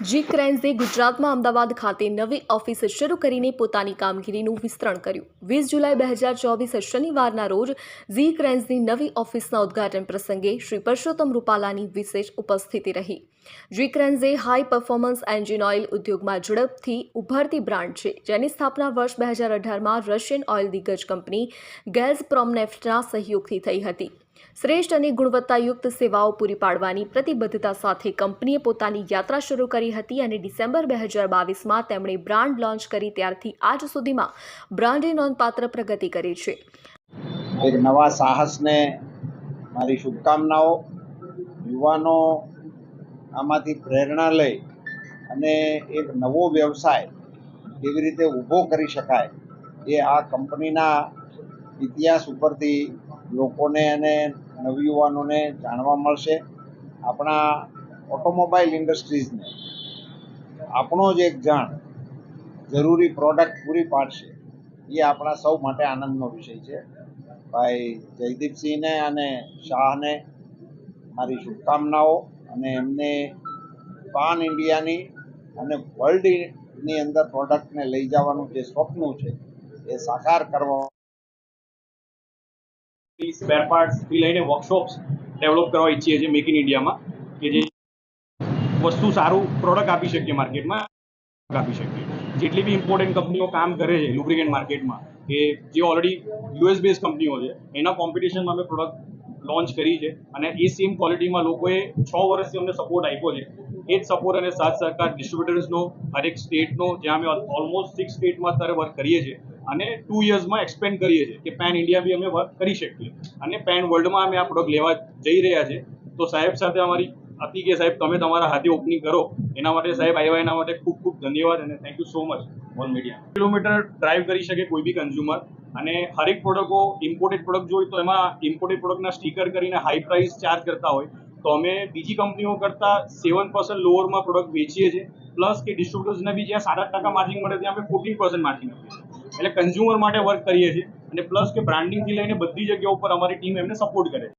જી ક્રાઇન્સે ગુજરાતમાં અમદાવાદ ખાતે નવી ઓફિસ શરૂ કરીને પોતાની કામગીરીનું વિસ્તરણ કર્યું. વીસ જુલાઈ બે હજાર ચોવીસ શનિવારના રોજ ઝી ક્રેન્સની નવી ઓફિસના ઉદ્ઘાટન પ્રસંગે શ્રી પરસોત્તમ રૂપાલાની વિશેષ ઉપસ્થિતિ રહી. જી ક્રાઇન્સે હાઈ પરફોર્મન્સ એન્જિન ઓઇલ ઉદ્યોગમાં ઝડપથી ઉભરતી બ્રાન્ડ છે. જેની સ્થાપના વર્ષ બે હજાર અઢારમાં રશિયન ઓઇલ દિગ્ગજ કંપની ગેલ્સ પ્રોમનેફ્ટના સહયોગથી થઈ હતી. શ્રેષ્ઠ અને ગુણવત્તાયુક્ત સેવાઓ પૂરી પાડવાની પ્રતિબદ્ધતા સાથે કંપનીએ પોતાની યાત્રા શરૂ કરી હતી અને ડિસેમ્બર બે હજાર બાવીસમાં તેમણે બ્રાન્ડ લોન્ચ કરી. ત્યારથી આજ સુધીમાં બ્રાન્ડે નોંધપાત્ર પ્રગતિ કરી છે. એક નવા સાહસને મારી શુભકામનાઓ. યુવાનો આમાંથી પ્રેરણા લઈ અને એક નવો વ્યવસાય કેવી રીતે ઊભો કરી શકાય એ આ કંપનીના ઇતિહાસ ઉપરથી લોકોને અને નવયુવાનોને જાણવા મળશે આપણા ઓટોમોબાઈલ ઇન્ડસ્ટ્રીઝને. આપણો જ એક જાણ, જરૂરી પ્રોડક્ટ પૂરી પાડશે, એ આપણા સૌ માટે આનંદનો વિષય છે. ભાઈ જયદીપસિંહને અને શાહને મારી શુભકામનાઓ અને એમને પાન ઇન્ડિયાની અને વર્લ્ડની અંદર પ્રોડક્ટને લઈ જવાનું જે સ્વપ્ન છે, એ સાકાર કરવા સ્પેર પાર્ટ્સથી લઈને વર્કશોપ્સ ડેવલપ કરવા ઈચ્છીએ છીએ મેક ઇન ઇન્ડિયામાં કે જે વસ્તુ સારું પ્રોડક્ટ આપી શકીએ માર્કેટમાં આપી શકીએ. જેટલી બી ઇમ્પોર્ટન્ટ કંપનીઓ કામ કરે છે લુબ્રિકેન્ટ માર્કેટમાં કે જે ઓલરેડી યુએસ બેઝ કંપનીઓ છે, એના કોમ્પિટિશનમાં અમે પ્રોડક્ટ લોન્ચ કરી છે અને એ સેમ ક્વોલિટીમાં લોકોએ છ વર્ષથી અમને સપોર્ટ આપ્યો છે. એ જ સપોર્ટ અને સાથ સરકાર ડિસ્ટ્રીબ્યુટર્સનો હરેક સ્ટેટનો જ્યાં અમે ઓલમોસ્ટ સિક્સ સ્ટેટમાં અત્યારે વર્ક કરીએ છીએ અને ટુ યર્સમાં એક્સપેન્ડ કરીએ છીએ કે પેન ઇન્ડિયા બી અમે વર્ક કરી શકીએ. અને પેન વર્લ્ડમાં અમે આ પ્રોડક્ટ લેવા જઈ રહ્યા છે તો સાહેબ સાથે અમારી હતી કે સાહેબ તમે તમારા હાથે ઓપનિંગ કરો. એના માટે સાહેબ આવ્યા, એના માટે ખૂબ ખૂબ ધન્યવાદ અને thank you so much all media kilometre drive કરી શકે કોઈ બી કન્ઝ્યુમર અને હરેક પ્રોડક્ટો ઇમ્પોર્ટેડ પ્રોડક્ટ જોઈએ તો એમાં ઇમ્પોર્ટેડ પ્રોડક્ટના સ્ટીકર કરીને હાઈ પ્રાઇસ ચાર્જ કરતા હોય. તો અમે બીજી કંપનીઓ કરતાં સેવન પર્સન્ટ લોઅરમાં પ્રોડક્ટ વેચીએ છીએ. પ્લસ કે ડિસ્ટ્રીબ્યુટર્સને બી જ્યાં સાડા ટકા માર્જિન મળે ત્યાં અમે ફોર્ટીન પર્સન્ટ માર્જિન આપીએ છીએ. એટલે કન્ઝ્યુમર માટે વર્ક કરીએ છીએ અને પ્લસ કે બ્રાન્ડિંગથી લઈને બધી જગ્યાઓ ઉપર અમારી ટીમ એમને સપોર્ટ કરે છે.